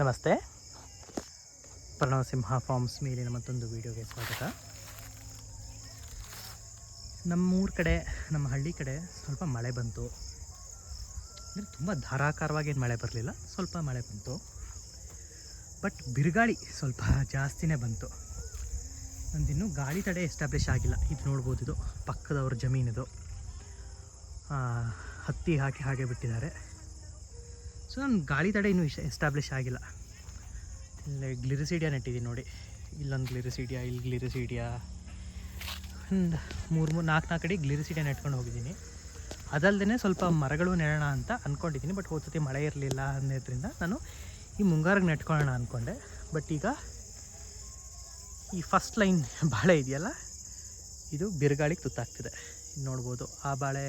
ನಮಸ್ತೆ. ಪ್ರಣವಸಿಂಹ ಫಾರ್ಮ್ಸ್ ಮೇಲಿನ ಮತ್ತೊಂದು ವೀಡಿಯೋಗೆ ಸ್ವಾಗತ. ನಮ್ಮೂರ ಕಡೆ, ನಮ್ಮ ಹಳ್ಳಿ ಕಡೆ ಸ್ವಲ್ಪ ಮಳೆ ಬಂತು. ಅಂದರೆ ತುಂಬ ಧಾರಾಕಾರವಾಗಿ ಮಳೆ ಬರಲಿಲ್ಲ, ಸ್ವಲ್ಪ ಮಳೆ ಬಂತು. ಬಟ್ ಬಿರುಗಾಳಿ ಸ್ವಲ್ಪ ಜಾಸ್ತಿನೇ ಬಂತು. ನಂದಿನ್ನೂ ಗಾಳಿ ತಡೆ ಎಸ್ಟಾಬ್ಲಿಷ್ ಆಗಿಲ್ಲ. ಇದು ನೋಡ್ಬೋದು, ಇದು ಪಕ್ಕದವ್ರ ಜಮೀನಿದು. ಹತ್ತಿ ಹಾಕಿ ಹಾಗೆ ಬಿಟ್ಟಿದ್ದಾರೆ. ಸೊ ನನ್ನ ಗಾಳಿ ತಡೆ ಇನ್ನೂ ಇಶ್ ಎಸ್ಟಾಬ್ಲಿಷ್ ಆಗಿಲ್ಲ. ಇಲ್ಲಿ ಗ್ಲಿರಿಸಿಡಿಯಾ ನೆಟ್ಟಿದ್ದೀನಿ ನೋಡಿ. ಇಲ್ಲೊಂದು ಗ್ಲಿರಿಸಿಡಿಯಾ ಇಲ್ಲಿ ಗ್ಲಿರಿಸಿಡಿಯಾ. ಒಂದು ಮೂರು ಮೂರು ನಾಲ್ಕು ನಾಲ್ಕು ಕಡೆ ಗ್ಲಿರಿಸಿಡಿಯಾ ನೆಟ್ಕೊಂಡು ಹೋಗಿದ್ದೀನಿ. ಅದಲ್ಲದೆ ಸ್ವಲ್ಪ ಮರಗಳು ನೆಡೋಣ ಅಂತ ಅಂದ್ಕೊಂಡಿದ್ದೀನಿ ಬಟ್ ಹೋದ ಸತಿ ಮಳೆ ಇರಲಿಲ್ಲ ಅನ್ನೋದ್ರಿಂದ ನಾನು ಈ ಮುಂಗಾರಿಗೆ ನೆಟ್ಕೊಳ್ಳೋಣ ಅಂದ್ಕೊಂಡೆ ಬಟ್ ಈಗ ಈ ಫಸ್ಟ್ ಲೈನ್ ಬಾಳೆ ಇದೆಯಲ್ಲ, ಇದು ಬಿರುಗಾಳಿಗೆ ತುತ್ತಾಗ್ತಿದೆ. ನೋಡ್ಬೋದು, ಆ ಬಾಳೆ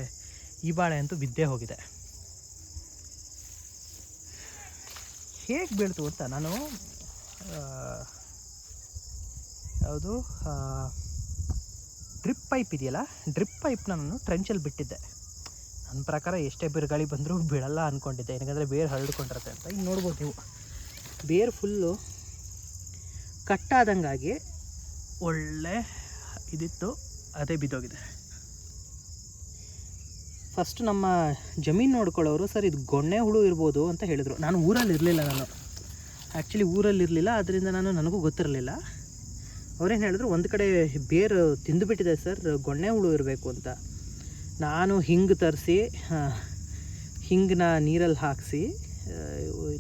ಈ ಬಾಳೆ ಅಂತೂ ಬಿದ್ದೇ ಹೋಗಿದೆ. ಹೇಗೆ ಬೀಳ್ತು ಅಂತ ನಾನು ಯಾವುದು ಡ್ರಿಪ್ ಪೈಪ್ ಇದೆಯಲ್ಲ ಡ್ರಿಪ್ ಪೈಪ್ನ ನಾನು ಟ್ರೆಂಚಲ್ಲಿ ಬಿಟ್ಟಿದ್ದೆ. ನನ್ನ ಪ್ರಕಾರ ಎಷ್ಟೇ ಬಿರುಗಾಳಿ ಬಂದರೂ ಬೀಳಲ್ಲ ಅಂದ್ಕೊಂಡಿದ್ದೆ ಏನಕ್ಕಂದರೆ ಬೇರು ಹರಡ್ಕೊಂಡಿರುತ್ತೆ ಅಂತ. ಈಗ ನೋಡ್ಬೋದು ನೀವು. ಬೇರು ಫುಲ್ಲು ಕಟ್ಟಾದಂಗಾಗಿ ಒಳ್ಳೆ ಇದಿತ್ತು, ಅದೇ ಬಿದ್ದೋಗಿದೆ. ಫಸ್ಟ್ ನಮ್ಮ ಜಮೀನು ನೋಡ್ಕೊಳ್ಳೋರು, ಸರ್, ಇದು ಗೊಣ್ಣೆ ಹುಳು ಇರ್ಬೋದು ಅಂತ ಹೇಳಿದರು. ನಾನು ಊರಲ್ಲಿ ಇರಲಿಲ್ಲ ನಾನು. ಆ್ಯಕ್ಚುಲಿ ಊರಲ್ಲಿ ಇರಲಿಲ್ಲ ಅದರಿಂದ ನಾನು ನನಗೂ ಗೊತ್ತಿರಲಿಲ್ಲ. ಅವ್ರೇನು ಹೇಳಿದ್ರು, ಒಂದು ಕಡೆ ಬೇರು ತಿಂದುಬಿಟ್ಟಿದೆ ಸರ್, ಗೊಣ್ಣೆ ಹುಳು ಇರಬೇಕು ಅಂತ. ನಾನು ಹಿಂಗೆ ತರಿಸಿ ಹಿಂಗನ್ನ ನೀರಲ್ಲಿ ಹಾಕಿಸಿ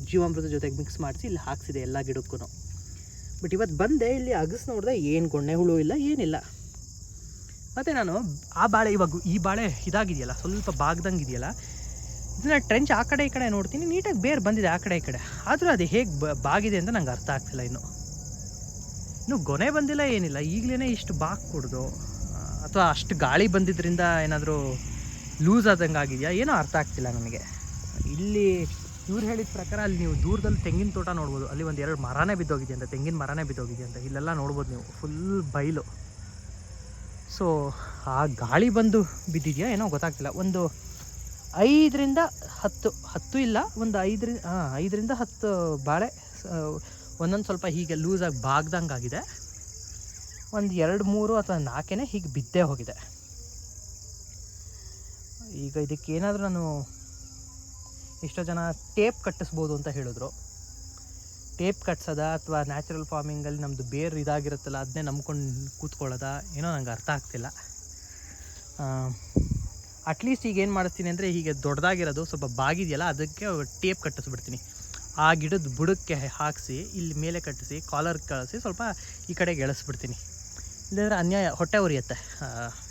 ಜೀವಾಮೃತ ಜೊತೆಗೆ ಮಿಕ್ಸ್ ಮಾಡಿಸಿ ಇಲ್ಲಿ ಹಾಕ್ಸಿದೆ ಎಲ್ಲ ಗಿಡಕ್ಕೂ ಬಟ್ ಇವತ್ತು ಬಂದೆ, ಇಲ್ಲಿ ಅಗಸ್ ನೋಡಿದೆ ಏನು ಗೊಣ್ಣೆ ಹುಳು ಇಲ್ಲ, ಏನಿಲ್ಲ. ಮತ್ತು ನಾನು ಆ ಬಾಳೆ ಇವಾಗ ಈ ಬಾಳೆ ಇದಾಗಿದೆಯಲ್ಲ, ಸ್ವಲ್ಪ ಬಾಗ್ದಂಗೆ ಇದೆಯಲ್ಲ ಇದನ್ನ ಟ್ರೆಂಚ್ ಆ ಕಡೆ ಈ ಕಡೆ ನೋಡ್ತೀನಿ, ನೀಟಾಗಿ ಬೇರೆ ಬಂದಿದೆ ಆ ಕಡೆ ಈ ಕಡೆ. ಆದರೂ ಅದು ಹೇಗೆ ಬಾಗಿದೆ ಅಂತ ನಂಗೆ ಅರ್ಥ ಆಗ್ತಿಲ್ಲ ಇನ್ನು. ಇನ್ನು ಗೊನೆ ಬಂದಿಲ್ಲ ಏನಿಲ್ಲ ಈಗಲೇ ಇಷ್ಟು ಬಾಗ್ ಕುಡ್ದು ಅಥವಾ ಅಷ್ಟು ಗಾಳಿ ಬಂದಿದ್ದರಿಂದ ಏನಾದರೂ ಲೂಸ್ ಆದಂಗೆ ಆಗಿದೆಯಾ, ಏನೋ ಅರ್ಥ ಆಗ್ತಿಲ್ಲ ನನಗೆ. ಇಲ್ಲಿ ಇವ್ರು ಹೇಳಿದ ಪ್ರಕಾರ ಅಲ್ಲಿ ನೀವು ದೂರದಲ್ಲಿ ತೆಂಗಿನ ತೋಟ ನೋಡ್ಬೋದು. ಅಲ್ಲಿ ಒಂದು ಎರಡು ಮರನೇ ಬಿದ್ದೋಗಿದೆ ಅಂತ, ತೆಂಗಿನ ಮರನೇ ಬಿದ್ದೋಗಿದೆ ಅಂತ, ಇಲ್ಲೆಲ್ಲ ನೋಡ್ಬೋದು ನೀವು ಫುಲ್ ಬಯಲು ಸೊ ಆ ಗಾಳಿ ಬಂದು ಬಿದ್ದಿದೆಯಾ ಏನೋ ಗೊತ್ತಾಗ್ತಿಲ್ಲ. ಒಂದು ಐದರಿಂದ ಹತ್ತು ಹತ್ತು ಇಲ್ಲ, ಒಂದು ಐದರಿಂದ ಹಾಂ ಐದರಿಂದ ಹತ್ತು ಬಾಳೆ ಒಂದೊಂದು ಸ್ವಲ್ಪ ಹೀಗೆ ಲೂಸಾಗಿ ಬಾಗ್ದಂಗೆ ಆಗಿದೆ ಒಂದು ಎರಡು, ಮೂರು ಅಥವಾ ನಾಲ್ಕೇನೆ ಹೀಗೆ ಬಿದ್ದೇ ಹೋಗಿದೆ. ಈಗ ಇದಕ್ಕೆ ಏನಾದರೂ ನಾನು ಎಷ್ಟೋ ಜನ ಟೇಪ್ ಕಟ್ಟಿಸ್ಬೋದು ಅಂತ ಹೇಳಿದ್ರು. ಟೇಪ್ ಕಟ್ಸೋದ ಅಥವಾ ನ್ಯಾಚುರಲ್ ಫಾರ್ಮಿಂಗಲ್ಲಿ ನಮ್ಮದು ಬೇರೆ ಇದಾಗಿರುತ್ತಲ್ಲ ಅದನ್ನೇ ನಂಬ್ಕೊಂಡು ಕೂತ್ಕೊಳ್ಳೋದ, ಏನೋ ನಂಗೆ ಅರ್ಥ ಆಗ್ತಿಲ್ಲ. ಅಟ್ಲೀಸ್ಟ್ ಈಗ ಏನು ಮಾಡಿಸ್ತೀನಿ ಅಂದರೆ, ಹೀಗೆ ದೊಡ್ಡದಾಗಿರೋದು ಸ್ವಲ್ಪ ಬಾಗಿದೆಯಲ್ಲ, ಅದಕ್ಕೆ ಟೇಪ್ ಕಟ್ಟಿಸ್ಬಿಡ್ತೀನಿ. ಆ ಗಿಡದ ಬುಡಕ್ಕೆ ಹಾಕಿಸಿ, ಇಲ್ಲಿ ಮೇಲೆ ಕಟ್ಟಿಸಿ ಕಾಲರ್ ಕಳಿಸಿ, ಸ್ವಲ್ಪ ಈ ಕಡೆಗೆ ಎಳಿಸ್ಬಿಡ್ತೀನಿ. ಇಲ್ಲಾಂದರೆ ಅನ್ಯಾಯ, ಹೊಟ್ಟೆ ಉರಿಯುತ್ತೆ.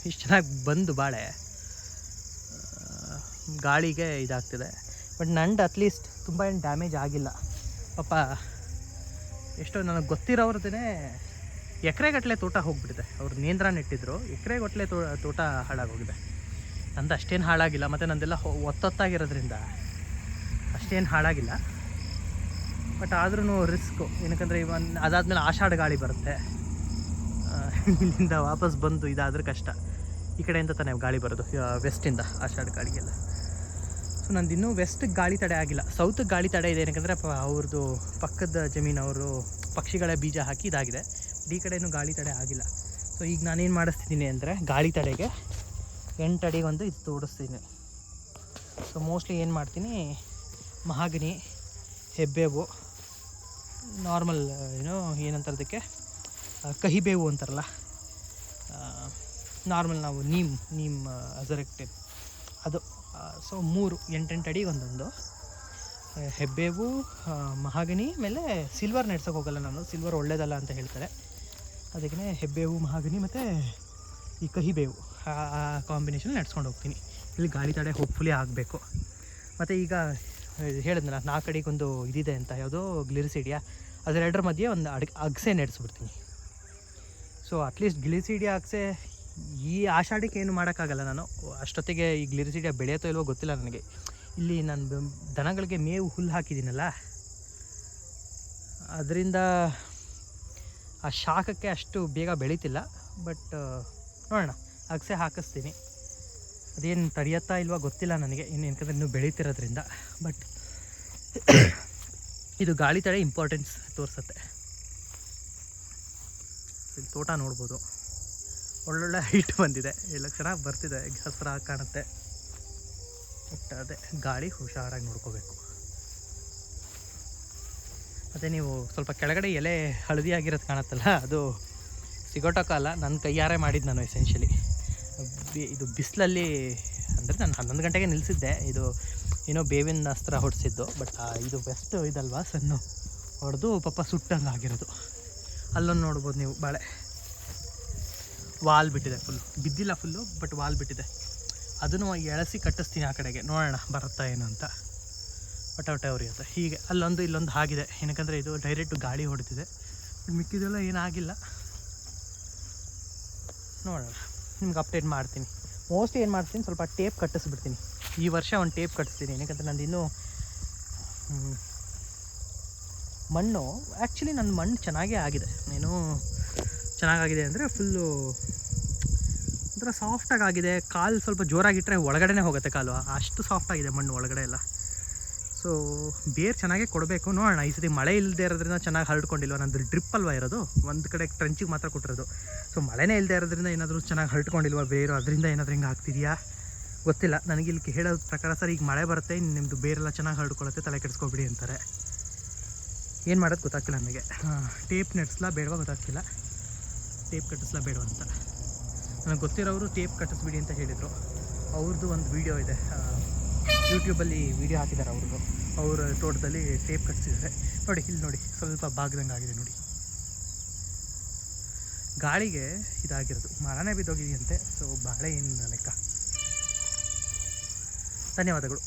ಇಷ್ಟು ಚೆನ್ನಾಗಿ ಬಂದು ಬಾಳೆ. ಗಾಳಿಗೆ ಇದಾಗ್ತಿದೆ. ಬಟ್ ನಂಡು ಅಟ್ಲೀಸ್ಟ್ ತುಂಬ ಏನು ಡ್ಯಾಮೇಜ್ ಆಗಿಲ್ಲ. ಪಾಪ ಎಷ್ಟೋ ನನಗೆ ಗೊತ್ತಿರೋರ್ದೇ ಎಕರೆಗಟ್ಟಲೆ ತೋಟ ಹೋಗಿಬಿಟ್ಟಿದೆ. ಅವ್ರು ನೇಂದ್ರ ನೆಟ್ಟಿದ್ರು ಎಕರೆಗಟ್ಟಲೆ ತೋ ತೋಟ ಹಾಳಾಗೋಗಿದೆ. ನಂದು ಅಷ್ಟೇನು ಹಾಳಾಗಿಲ್ಲ. ಮತ್ತು ನಂದೆಲ್ಲ ಒತ್ತೊತ್ತಾಗಿರೋದ್ರಿಂದ ಅಷ್ಟೇನು ಹಾಳಾಗಿಲ್ಲ. ಬಟ್ ಆದ್ರೂ ರಿಸ್ಕು. ಏನಕ್ಕಂದರೆ ಇವನ್ ಅದಾದಮೇಲೆ ಆಷಾಢ ಗಾಳಿ ಬರುತ್ತೆ. ಇಲ್ಲಿಂದ ವಾಪಸ್ ಬಂದು ಇದಾದ್ರೆ ಕಷ್ಟ. ಈ ಕಡೆಯಿಂದ ತಾನೇ ಗಾಳಿ ಬರೋದು. ವೆಸ್ಟಿಂದ ಆಷಾಢ ಗಾಳಿಗೆಲ್ಲ. ಸೊ, ನಂದು ಇನ್ನೂ ವೆಸ್ಟ್ ಗಾಳಿ ತಡೆ ಆಗಿಲ್ಲ. ಸೌತ್ ಗಾಳಿ ತಡೆ ಇದೆ ಏನಕ್ಕಂದರೆ ಅವ್ರದ್ದು ಪಕ್ಕದ ಜಮೀನು ಅವರು ಪಕ್ಷಿಗಳ ಬೀಜ ಹಾಕಿ ಇದಾಗಿದೆ. ಈ ಕಡೆ ಗಾಳಿ ತಡೆ ಆಗಿಲ್ಲ. ಸೊ ಈಗ ನಾನೇನು ಮಾಡಿಸ್ತಿದ್ದೀನಿ ಅಂದರೆ, ಗಾಳಿ ತಡೆಗೆ ಎಂಟು ಅಡಿಗೆ ಒಂದು ಇದು ತೋಡಿಸ್ತೀನಿ ಸೊ ಮೋಸ್ಟ್ಲಿ ಏನು ಮಾಡ್ತೀನಿ, ಮಹಾಗನಿ, ಹೆಬ್ಬೇವು ನಾರ್ಮಲ್ ಏನು, ಏನಂತಾರೆ ಅದಕ್ಕೆ ಕಹಿಬೇವು ಅಂತಾರಲ್ಲ ನಾರ್ಮಲ್ ನಾವು ನೀಮ್ ನೀಮ್ ಅಜರೆಕ್ಟೆಡ್ ಅದು ಸೊ ಮೂರು, ಎಂಟೆಂಟು ಅಡಿಗೆ ಒಂದೊಂದು. ಹೆಬ್ಬೇವು ಮಹಾಗನಿ ಮೇಲೆ ಸಿಲ್ವರ್ ನೆಡ್ಸೋಕೆ ಹೋಗಲ್ಲ ನಾನು. ಸಿಲ್ವರ್ ಒಳ್ಳೇದಲ್ಲ ಅಂತ ಹೇಳ್ತಾರೆ. ಅದಕ್ಕೆ ಹೆಬ್ಬೇವು ಮಹಾಗನಿ ಮತ್ತು ಈ ಕಹಿಬೇವು, ಆ ಕಾಂಬಿನೇಷನ್ ನಡ್ಸ್ಕೊಂಡು ಹೋಗ್ತೀನಿ. ಇಲ್ಲಿ ಗಾಳಿ ತಡೆ ಹೋಪ್ಫುಲಿ ಆಗಬೇಕು. ಮತ್ತು ಈಗ ಹೇಳಿದ್ನಲ್ಲ, ನಾಲ್ಕು ಅಡಿಗೊಂದು ಇದಿದೆ ಅಂತ. ಯಾವುದೋ ಗ್ಲಿರಿಸಿಡಿಯಾ ಅದೆರಡರ ಮಧ್ಯೆ ಒಂದು ಅಡ್ ಅಗಸೆ ನೆಡೆಸ್ಬಿಡ್ತೀನಿ. ಸೊ ಅಟ್ಲೀಸ್ಟ್ ಗ್ಲಿರಿಸಿಡಿಯಾ ಅಗಸೆ ಈ ಆಷಾಢಕ್ಕೆ ಏನು ಮಾಡೋಕ್ಕಾಗಲ್ಲ ನಾನು. ಅಷ್ಟೊತ್ತಿಗೆ ಈ ಗ್ಲಿರಿಸಿಡಿಯಾ ಬೆಳೆಯುತ್ತೋ ಇಲ್ವೋ ಗೊತ್ತಿಲ್ಲ ನನಗೆ. ಇಲ್ಲಿ ನಾನು ದನಗಳಿಗೆ ಮೇವು ಹುಲ್ಲು ಹಾಕಿದ್ದೀನಲ್ಲ. ಅದರಿಂದ ಆ ಶಾಖಕ್ಕೆ ಅಷ್ಟು ಬೇಗ ಬೆಳೀತಿಲ್ಲ. ಬಟ್ ನೋಡೋಣ. ಅಗಸೆ ಹಾಕಿಸ್ತೀನಿ. ಅದೇನು ತಡೆಯತ್ತಾ ಇಲ್ವಾ ಗೊತ್ತಿಲ್ಲ ನನಗೆ. ಇನ್ನು ಏನಕ್ಕಂದ್ರೆ ಇನ್ನೂ ಬೆಳೀತಿರೋದ್ರಿಂದ. ಬಟ್, ಇದು ಗಾಳಿ ತಡೆ ಇಂಪಾರ್ಟೆನ್ಸ್ ತೋರಿಸುತ್ತೆ. ಇಲ್ಲಿ ತೋಟ ನೋಡ್ಬೋದು. ಒಳ್ಳೊಳ್ಳೆ ಹೈಟ್ ಬಂದಿದೆ. ಎಲ್ಲ ಚೆನ್ನಾಗಿ ಬರ್ತಿದೆ. ಹಸ್ರಾಗಿ ಕಾಣುತ್ತೆ. ಬಟ್ ಅದೇ ಗಾಳಿ ಹುಷಾರಾಗಿ ನೋಡ್ಕೋಬೇಕು. ಮತ್ತು ನೀವು ಸ್ವಲ್ಪ ಕೆಳಗಡೆ ಎಲೆ ಹಳದಿ ಆಗಿರೋದು ಕಾಣುತ್ತಲ್ಲ, ಅದು ಸಿಗೋಟೋ ಕಾಲ ನನ್ನ ಕೈಯಾರೆ ಮಾಡಿದ್ದು ನಾನು ಎಸೆನ್ಷಿಯಲಿ ಇದು ಬಿಸಿಲಲ್ಲಿ ಅಂದರೆ ನಾನು ಹನ್ನೊಂದು ಗಂಟೆಗೆ ನಿಲ್ಲಿಸಿದ್ದೆ ಇದು ಏನೋ ಬೇವಿನ ಅಸ್ತ್ರ ಹೊಡೆಸಿದ್ದು. ಬಟ್ ಇದು ಬೆಸ್ಟ್ ಇದಲ್ವಾ? ಸಣ್ಣ. ಹೊಡೆದು ಪಾಪ ಸುಟ್ಟಂಗೆ ಆಗಿರೋದು ಅಲ್ಲೊಂದು ನೋಡ್ಬೋದು ನೀವು, ಬಾಳೆ. ವಾಲ್ ಬಿಟ್ಟಿದೆ ಫುಲ್ಲು ಬಿದ್ದಿಲ್ಲ ಫುಲ್ಲು ಬಟ್ ವಾಲ್ ಬಿಟ್ಟಿದೆ. ಅದನ್ನು ಎಳಸಿ ಕಟ್ಟಿಸ್ತೀನಿ ಆ ಕಡೆಗೆ. ನೋಡೋಣ ಬರುತ್ತಾ ಏನು ಅಂತ. ಪಟಾವಟೆ ಉರಿಯುತ್ತೆ ಹೀಗೆ, ಅಲ್ಲೊಂದು, ಇಲ್ಲೊಂದು ಆಗಿದೆ. ಏನಕ್ಕಂದರೆ ಇದು ಡೈರೆಕ್ಟ್ ಗಾಳಿ ಹೊಡೆದಿದೆ ಮಿಕ್ಕಿದೆಲ್ಲ ಏನಾಗಿಲ್ಲ ನೋಡೋಣ. ನಿಮ್ಗೆ ಅಪ್ಡೇಟ್ ಮಾಡ್ತೀನಿ. ಮೋಸ್ಟ್ಲಿ ಏನು ಮಾಡ್ತೀನಿ, ಸ್ವಲ್ಪ ಟೇಪ್ ಕಟ್ಟಿಸ್ಬಿಡ್ತೀನಿ. ಈ ವರ್ಷ ಒಂದು ಟೇಪ್ ಕಟ್ಟಿಸ್ತೀನಿ. ಏನಕ್ಕಂದ್ರೆ ನಂದು ಇನ್ನೂ ಮಣ್ಣು ಆ್ಯಕ್ಚುಲಿ ನನ್ನ ಮಣ್ಣು ಚೆನ್ನಾಗೇ ಆಗಿದೆ. ಏನು ಚೆನ್ನಾಗಾಗಿದೆ ಅಂದರೆ ಫುಲ್ಲು ಒಂಥರ ಸಾಫ್ಟಾಗಿ ಆಗಿದೆ ಕಾಲು ಸ್ವಲ್ಪ ಜೋರಾಗಿಟ್ಟರೆ ಒಳಗಡೆನೇ ಹೋಗುತ್ತೆ ಕಾಲು. ಅಷ್ಟು ಸಾಫ್ಟ್ ಆಗಿದೆ ಮಣ್ಣು ಒಳಗಡೆ ಎಲ್ಲ. ಸೊ ಬೇರು ಚೆನ್ನಾಗೇ ಕೊಡಬೇಕು. ನೋಡೋಣ, ಈ ಸತಿ ಮಳೆ ಇಲ್ಲದೆ ಇರೋದ್ರಿಂದ ಚೆನ್ನಾಗಿ ಹರಡ್ಕೊಂಡಿಲ್ವ? ನಂದು ಡ್ರಿಪ್ ಅಲ್ವಾ ಇರೋದು? ಒಂದು ಕಡೆ ಟ್ರಂಚಿಗೆ ಮಾತ್ರ ಕೊಟ್ಟಿರೋದು. ಸೊ ಮಳೆನೇ ಇಲ್ಲದೆ ಇರೋದ್ರಿಂದ ಏನಾದರೂ ಚೆನ್ನಾಗಿ ಹರಡ್ಕೊಂಡಿಲ್ವ ಬೇರು? ಅದರಿಂದ ಏನಾದರೂ ಹಿಂಗೆ ಆಗ್ತಿದೆಯಾ? ಗೊತ್ತಿಲ್ಲ. ನನಗೆ ಇಲ್ಲಿ ಹೇಳೋ ಪ್ರಕಾರ ಸರ್, ಈಗ ಮಳೆ ಬರುತ್ತೆ. ಇನ್ನು ನಿಮ್ಮದು ಬೇರೆಲ್ಲ ಚೆನ್ನಾಗಿ ಹರಡ್ಕೊಳ್ಳುತ್ತೆ. ತಲೆ ಕೆಡಿಸ್ಕೊಬಿಡಿ ಅಂತಾರೆ. ಏನು ಮಾಡೋದು ಗೊತ್ತಾಗ್ತಿಲ್ಲ ನನಗೆ. ಟೇಪ್ ನೆಡ್ಸ್ಲಾ ಬೇಡವಾ ಗೊತ್ತಾಗ್ತಿಲ್ಲ. ಟೇಪ್ ಕಟ್ಟಿಸ್ಲಬೇಡ ಅಂತ ನನಗೆ ಗೊತ್ತಿರೋರು ಟೇಪ್ ಕಟ್ಟಿಸ್ಬಿಡಿ ಅಂತ ಹೇಳಿದರು. ಅವ್ರದ್ದು ಒಂದು ವೀಡಿಯೋ ಇದೆ. ಯೂಟ್ಯೂಬಲ್ಲಿ ವೀಡಿಯೋ ಹಾಕಿದ್ದಾರೆ ಅವ್ರದ್ದು ಅವ್ರ ತೋಟದಲ್ಲಿ ಟೇಪ್ ಕಟ್ಟಿಸಿದ್ದಾರೆ ನೋಡಿ, ಇಲ್ಲಿ ನೋಡಿ, ಸ್ವಲ್ಪ ಬಾಗ್ದಂಗೆ ಆಗಿದೆ ನೋಡಿ. ಗಾಳಿಗೆ ಇದಾಗಿರೋದು. ಮರನೇ ಬಿದ್ದೋಗಿದೆಯಂತೆ ಸೊ ಬಾಳೆ ಏನು ಲೆಕ್ಕ. ಧನ್ಯವಾದಗಳು.